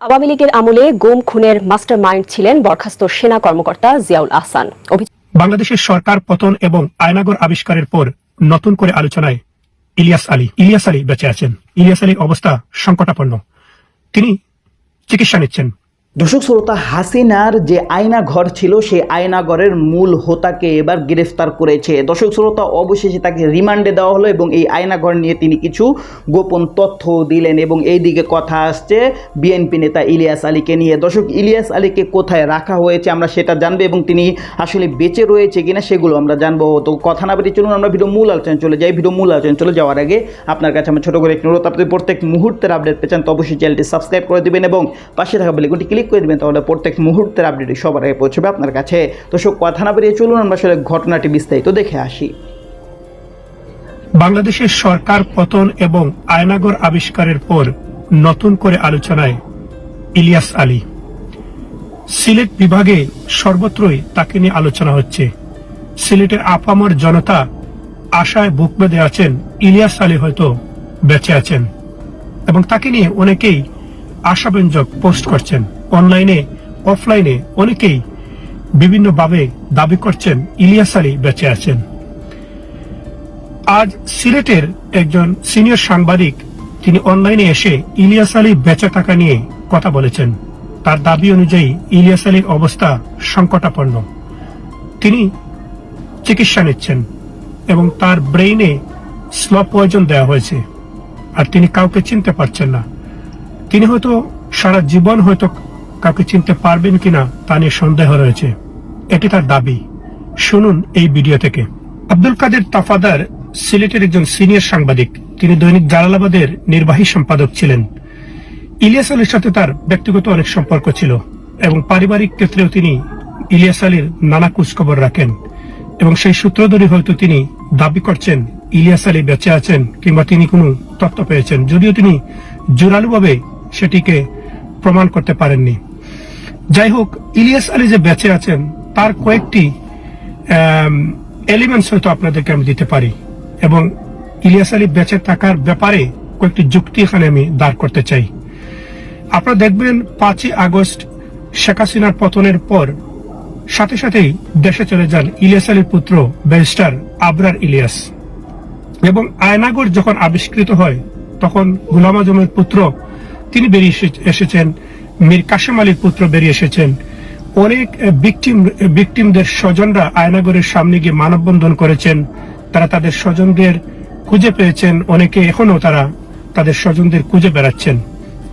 আওয়ামী লীগের আমলে গুম, খুনের মাস্টার মাইন্ড ছিলেন বরখাস্ত সেনা কর্মকর্তা জিয়াউল আহসান। বাংলাদেশের সরকার পতন এবং আয়নাগর আবিষ্কারের পর নতুন করে আলোচনায় ইলিয়াস আলী। ইলিয়াস আলী বেঁচে আছেন। ইলিয়াস আলীর অবস্থা সংকটাপন্ন। তিনি চিকিৎসা নিচ্ছেন। দর্শক শ্রোতা, হাসিনার যে আয়না ঘর ছিল, সেই আয়না ঘরের মূল হোতাকে এবার গ্রেফতার করেছে। দর্শক শ্রোতা, অবশেষে তাকে রিমান্ডে দেওয়া হলো এবং এই আয়না ঘর নিয়ে তিনি কিছু গোপন তথ্য দিলেন এবং এই দিকে কথা আসছে বিএনপি নেতা ইলিয়াস আলীকে নিয়ে। দর্শক, ইলিয়াস আলীকে কোথায় রাখা হয়েছে আমরা সেটা জানব এবং তিনি আসলে বেঁচে রয়েছে কিনা সেগুলো আমরা জানব। তো কথা না বেরিয়ে চলুন, আমরা ভিডিও মূল আলোচনা চলে যাই। ভিডিও মূল আলোচনা চলে যাওয়ার আগে আপনার কাছে আমার ছোটো করে একটি অনুরোধ, আপনি প্রত্যেক মুহূর্তের আপডেট পেয়েছেন তো অবশ্যই চ্যানেলটি সাবস্ক্রাইব করে দেবেন এবং পাশে থাকা বেলেগুটি ক্লিক করে দিবেন, তাহলে প্রত্যেক মুহূর্তের আপডেটই সবার আগে পৌঁছবে আপনার কাছে। তো সব কথা না বেরিয়ে চলুন, আমরা আসলে ঘটনাটি বিস্তারিত দেখে আসি। বাংলাদেশের সরকার পতন এবং আয়নাগর আবিষ্কারের পর নতুন করে আলোচনায় ইলিয়াস আলী। সিলেট বিভাগে সর্বত্রই তাকে নিয়ে আলোচনা হচ্ছে। সিলেটের আপামর জনতা আশায় বুক বেঁধে আছেন, ইলিয়াস আলী হয়তো বেঁচে আছেন এবং তাকে নিয়ে অনেকেই আশাব্যঞ্জক পোস্ট করছেন। অনলাইনে, অফলাইনে অনেকেই বিভিন্নভাবে দাবি করছেন, ইলিয়াস আলী বেঁচে আছেন। আজ সিলেটের একজন সিনিয়র সাংবাদিক, তিনি অনলাইনে এসে ইলিয়াস আলী বেঁচে থাকা নিয়ে কথা বলেছেন। তার দাবি অনুযায়ী ইলিয়াস আলীর অবস্থা সংকটাপন্ন। তিনি চিকিৎসা নিচ্ছেন এবং তার ব্রেইনে স্ল পয়জন দেওয়া হয়েছে। আর তিনি কাউকে চিনতে পারছেন না। তিনি হয়তো সারা জীবন হয়তো কাউকে চিনতে পারবেন কিনা তা নিয়ে সন্দেহ রয়েছে। এটি তার দাবি। শুনুন এই ভিডিও থেকে। আব্দুল কাদের তাফাদার সিলেটের একজন সিনিয়র সাংবাদিক। তিনি দৈনিক জালালাবাদের নির্বাহী সম্পাদক ছিলেন। ইলিয়াস আলীর সাথে তার ব্যক্তিগত অনেক সম্পর্ক ছিল এবং পারিবারিক ক্ষেত্রেও তিনি ইলিয়াস আলীর নানা খোঁজখবর রাখেন এবং সেই সূত্র ধরে হয়তো তিনি দাবি করছেন, ইলিয়াস আলী বেঁচে আছেন কিংবা তিনি কোনো তথ্য পেয়েছেন। যদিও তিনি জোরালোভাবে সেটিকে প্রমাণ করতে পারেননি। যাই হোক ইলিয়াস আলী যে বেঁচে আছেন, তার কয়েকটি এলিমেন্টস হয়তো আপনাদেরকে আমি দিতে পারি। এবং ইলিয়াস আলী বেঁচে থাকার ব্যাপারে কয়েকটি যুক্তি এখানে আমি দাঁড় করতে চাই। আপনারা দেখবেন, পাঁচই আগস্ট শেখ হাসিনার পতনের পর সাথে সাথেই দেশে চলে যান ইলিয়াস আলীর পুত্র ব্যারিস্টার আবরার ইলিয়াস। এবং আয়নাগর যখন আবিষ্কৃত হয়, তখন গুলাম আজমের পুত্র তিনি বেরিয়ে এসে- এসেছেন মীর কাশেম আলীর পুত্র বেরিয়ে এসেছেন। অনেক ভিকটিম ভিকটিমদের স্বজনরা আয়নাগরের সামনে গিয়ে মানববন্ধন করেছেন। তারা তাদের স্বজনদের খুঁজে পেয়েছেন। অনেকে এখনও তারা তাদের স্বজনদের খুঁজে বেড়াচ্ছেন।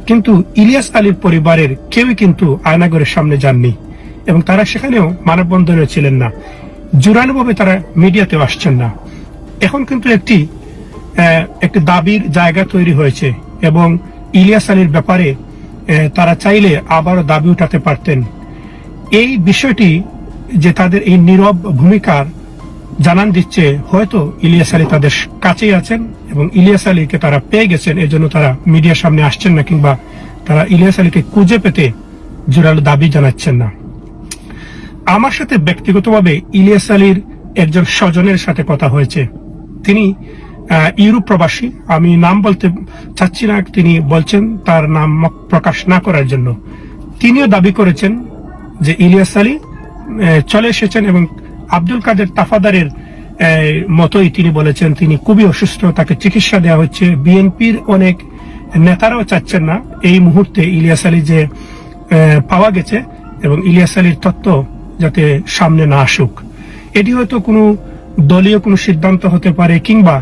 কিন্তু ইলিয়াস আলীর পরিবারের কেউই কিন্তু আয়নাগরের সামনে যাননি এবং তারা সেখানেও মানববন্ধনে ছিলেন না। জোরালোভাবে তারা মিডিয়াতেও আসছেন না। এখন কিন্তু একটি একটি দাবির জায়গা তৈরি হয়েছে এবং ইলিয়াস আলীর ব্যাপারে তারা চাইলে আবারও দাবি উঠাতে পারতেন। এই বিষয়টি যে তাদের এই নীরব ভূমিকার জানান দিচ্ছে, হয়তো ইলিয়াস আলী তাদের কাছেই আছেন এবং ইলিয়াস আলীকে তারা পেয়ে গেছেন, এজন্য তারা মিডিয়ার সামনে আসছেন না কিংবা তারা ইলিয়াস আলীকে খুঁজে পেতে জোরালো দাবি জানাচ্ছেন না। আমার সাথে ব্যক্তিগতভাবে ইলিয়াস আলীর একজন স্বজনের সাথে কথা হয়েছে। তিনি ইউরোপ প্রবাসী। আমি নাম বলতে চাচ্ছি না, তিনি বলছেন তার নাম প্রকাশ না করার জন্য। তিনিও দাবি করেছেন যে ইলিয়াস আলী চলে এসেছেন এবং আব্দুল কাদের তাফাদারের মতোই তিনি বলেছেন তিনি খুবই অসুস্থ, তাকে চিকিৎসা দেওয়া হচ্ছে। বিএনপির অনেক নেতারাও চাচ্ছেন না এই মুহূর্তে ইলিয়াস আলী যে পাওয়া গেছে এবং ইলিয়াস আলীর তত্ত্ব যাতে সামনে না আসুক। এটি হয়তো কোনো দলীয় কোনো সিদ্ধান্ত হতে পারে কিংবা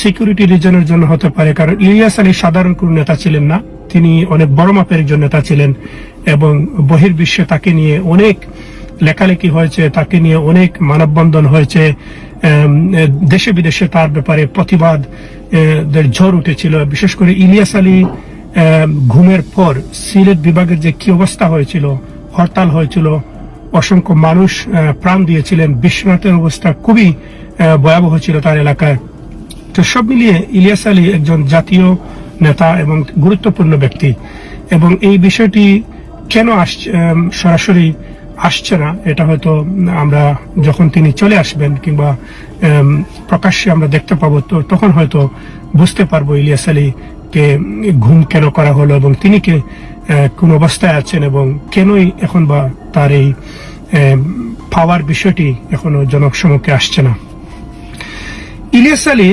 সিকিউরিটি রিজনের জন্য হতে পারে, কারণ ইলিয়াস আলী সাধারণ কোন নেতা ছিলেন না। তিনি অনেক বড় মাপের একজন নেতা ছিলেন এবং বহির্বিশ্বে তাকে নিয়ে অনেক লেখালেখি হয়েছে, তাকে নিয়ে অনেক মানববন্ধন হয়েছে। দেশে বিদেশে তার ব্যাপারে প্রতিবাদ ঝড় উঠেছিল। বিশেষ করে ইলিয়াস আলী ঘুমের পর সিলেট বিভাগের যে কি অবস্থা হয়েছিল, হরতাল হয়েছিল, অসংখ্য মানুষ প্রাণ দিয়েছিলেন। বিশ্বনাথের অবস্থা খুবই ভয়াবহ ছিল তার এলাকায়। তো সব মিলিয়ে ইলিয়াস আলী একজন জাতীয় নেতা এবং গুরুত্বপূর্ণ ব্যক্তি। এবং এই বিষয়টি কেন সরাসরি আসছে না, এটা হয়তো আমরা যখন তিনি চলে আসবেন কিংবা প্রকাশ্যে আমরা দেখতে পাবো, তো তখন হয়তো বুঝতে পারব ইলিয়াস আলী কে ঘুম কেন করা হলো এবং তিনি কে কোন অবস্থায় আছেন এবং কেনই এখন বা তার এই পাওয়ার বিষয়টি এখনও জনসমক্ষে আসছে না। ইলিয়াস আলী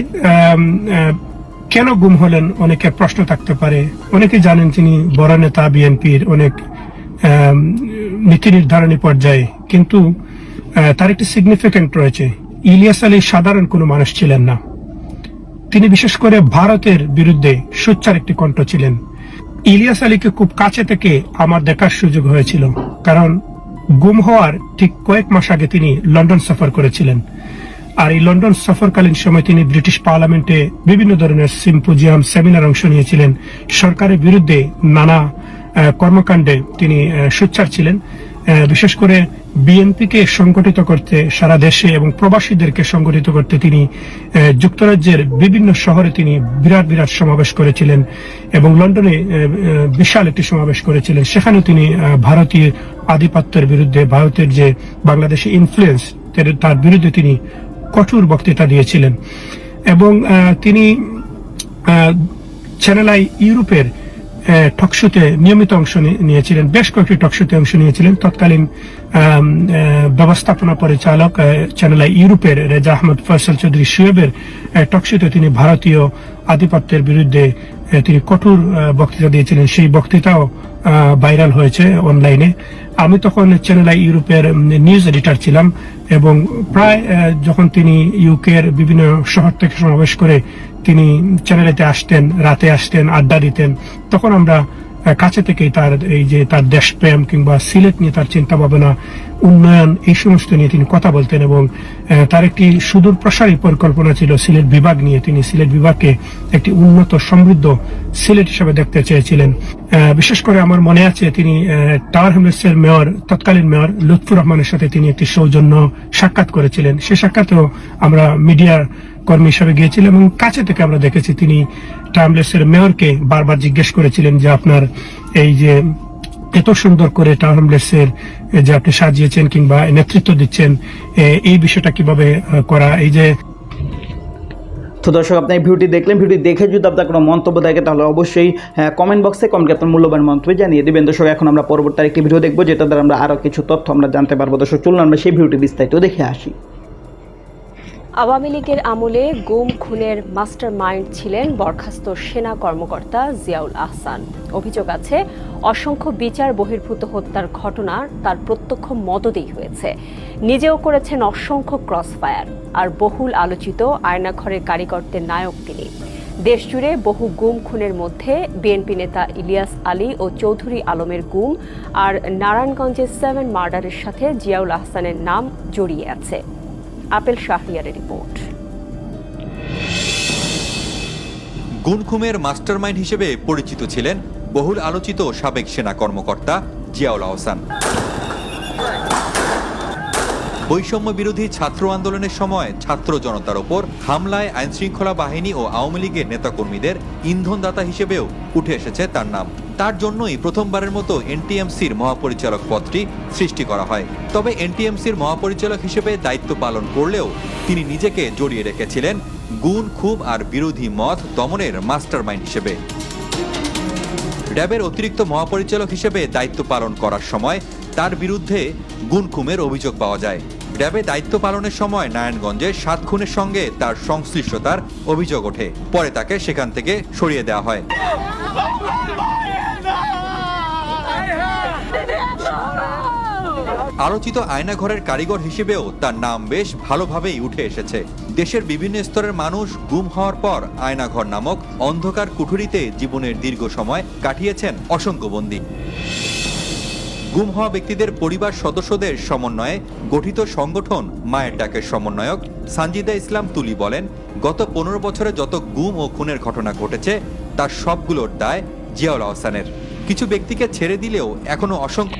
কেন গুম হলেন? অনেকে প্রশ্ন থাকতে পারে। অনেকে জানেন তিনি বড় নেতা বিএনপির অনেক নীতি নির্ধারণী পর্যায়ে। কিন্তু তার একটি সিগনিফিকেন্ট রয়েছে। ইলিয়াস আলী সাধারণ কোনো মানুষ ছিলেন না। তিনি বিশেষ করে ভারতের বিরুদ্ধে সোচ্চার একটি কণ্ঠ ছিলেন। ইলিয়াস আলীকে খুব কাছে থেকে আমার দেখার সুযোগ হয়েছিল। কারণ, গুম হওয়ার ঠিক কয়েক মাস আগে তিনি লন্ডন সফর করেছিলেন। আর এই লন্ডন সফরকালীন সময় তিনি ব্রিটিশ পার্লামেন্টে বিভিন্ন ধরনের সিম্পোজিয়াম সেমিনার অংশ নিয়েছিলেন। সরকারের বিরুদ্ধে নানা কর্মকাণ্ডে তিনি সোচ্চার ছিলেন। বিশেষ করে বিএনপিকে সংগঠিত করতে সারা দেশে এবং প্রবাসীদেরকে সংগঠিত করতে তিনি যুক্তরাজ্যের বিভিন্ন শহরে তিনি বিরাট বিরাট সমাবেশ করেছিলেন এবং লন্ডনে বিশাল একটি সমাবেশ করেছিলেন। সেখানে তিনি ভারতীয় আধিপত্যের বিরুদ্ধে ভারতের যে বাংলাদেশি ইনফ্লুয়েন্স তার বিরুদ্ধে তিনি কঠোর বক্তৃতা দিয়েছিলেন। এবং তিনি চ্যানেলাই ইউরোপের টকশোতে নিয়মিত অংশ নিয়েছিলেন। বেশ কয়েকটি টকশোতে অংশ নিয়েছিলেন। তৎকালীন ব্যবস্থাপনা পরিচালক চ্যানেলাই ইউরোপের রেজা আহমদ ফয়সাল চৌধুরী সুয়েবের টকশোতে তিনি ভারতীয় আধিপত্যের বিরুদ্ধে তিনি কঠোর বক্তৃতা দিয়েছিলেন। সেই বক্তৃতাও ভাইরাল হয়েছে অনলাইনে। আমি তখন চ্যানেল আই ইউরোপের নিউজ এডিটার ছিলাম এবং প্রায় যখন তিনি ইউকের বিভিন্ন শহর থেকে সমাবেশ করে তিনি চ্যানেলেতে আসতেন, রাতে আসতেন, আড্ডা দিতেন, তখন আমরা কাছে থেকেই তার এই যে তার দেশপ্রেম কিংবা সিলেট নিয়ে তার চিন্তা ভাবনা উন্নয়ন, এই সমস্ত নিয়ে তিনি কথা বলতেন এবং তার একটি সুদূর প্রসারী পরিকল্পনা ছিল সিলেট বিভাগ নিয়ে। তিনি সিলেট বিভাগকে একটি উন্নত, সমৃদ্ধ সিলেট হিসেবে দেখতে চেয়েছিলেন। বিশেষ করে আমার মনে আছে তিনি টাওয়ার হ্যামলেটসের মেয়র, তৎকালীন মেয়র লুৎফুর রহমানের সাথে তিনি একটি সৌজন্য সাক্ষাৎ করেছিলেন। সে সাক্ষাতেও আমরা মিডিয়ার কর্মী হিসাবে গিয়েছিলেন এবং কাছে থেকে আমরা দেখেছি তিনি টার্মলেসের মেয়রকে বারবার জিজ্ঞেস করেছিলেন যে আপনার এই যে এত সুন্দর করে টার্মলেসের যে আপনি সাজিয়েছেন কিংবা নেতৃত্ব দিচ্ছেন এই বিষয়টা কীভাবে করা? এই যে তো দর্শক, আপনি ভিডিওটি দেখলেন। ভিডিও দেখে যদি আপনার কোনো মন্তব্য থাকে, তাহলে অবশ্যই কমেন্ট বক্সে কমেন্ট আপনার মূল্যবান মন্তব্য জানিয়ে দেবেন। দর্শক, এখন আমরা পরবর্তী একটি ভিডিও দেখব যেটা দ্বারা আমরা আরও কিছু তথ্য আমরা জানতে পারব। দর্শক, চলুন আমরা সেই ভিডিওটি বিস্তারিত দেখে আসি। আওয়ামী লীগের আমলে গুম খুনের মাস্টার মাইন্ড ছিলেন বরখাস্ত সেনা কর্মকর্তা জিয়াউল আহসান। অভিযোগ আছে, অসংখ্য বিচার বহির্ভূত হত্যার ঘটনা তার প্রত্যক্ষ মদতেই হয়েছে। নিজেও করেছেন অসংখ্য ক্রস ফায়ার আর বহুল আলোচিত আয়নাঘরের কারিগরদের নায়ক তিনি। দেশজুড়ে বহু গুম খুনের মধ্যে বিএনপি নেতা ইলিয়াস আলী ও চৌধুরী আলমের গুম আর নারায়ণগঞ্জের সেভেন মার্ডারের সাথে জিয়াউল আহসানের নাম জড়িয়ে আছে। আপেল শাহরিয়ারের রিপোর্ট। গুনখুমের মাস্টারমাইন্ড হিসেবে পরিচিত ছিলেন বহুল আলোচিত সাবেক সেনা কর্মকর্তা জিয়াউল আহসান। বৈষম্য বিরোধী ছাত্র আন্দোলনের সময় ছাত্র জনতার ওপর হামলায় আইনশৃঙ্খলা বাহিনী ও আওয়ামী লীগের নেতাকর্মীদের ইন্ধনদাতা হিসেবেও উঠে এসেছে তার নাম। তার জন্যই প্রথমবারের মতো এনটিএমসির মহাপরিচালক পদটি সৃষ্টি করা হয়। তবে এনটিএমসির মহাপরিচালক হিসেবে দায়িত্ব পালন করলেও তিনি নিজেকে জড়িয়ে রেখেছিলেন গুণ, খুব আর বিরোধী মত দমনের মাস্টারমাইন্ড হিসেবে। র্যাবের অতিরিক্ত মহাপরিচালক হিসেবে দায়িত্ব পালন করার সময় তার বিরুদ্ধে গুনখুমের অভিযোগ পাওয়া যায়। র্যাবে দায়িত্ব পালনের সময় নারায়ণগঞ্জে সাত খুনের সঙ্গে তার সংশ্লিষ্টতার অভিযোগ ওঠে। পরে তাকে সেখান থেকে সরিয়ে দেওয়া হয়। আলোচিত আয়নাঘরের কারিগর হিসেবেও তার নাম বেশ ভালোভাবেই উঠে এসেছে। দেশের বিভিন্ন স্তরের মানুষ গুম হওয়ার পর আয়নাঘর নামক অন্ধকার কুঠুরিতে জীবনের দীর্ঘ সময় কাটিয়েছেন অসংখ্য বন্দী। গুম হওয়া ব্যক্তিদের পরিবার সদস্যদের সমন্বয়ে গঠিত সংগঠন মায়ের ডাকের সমন্বয়ক সানজিদা ইসলাম তুলি বলেন, গত পনেরো বছরে যত গুম ও খুনের ঘটনা ঘটেছে, তার সবগুলোর দায় জিয়াউল আহসানের। কিছু ব্যক্তিকে ছেড়ে দিলেও এখনও অসংখ্য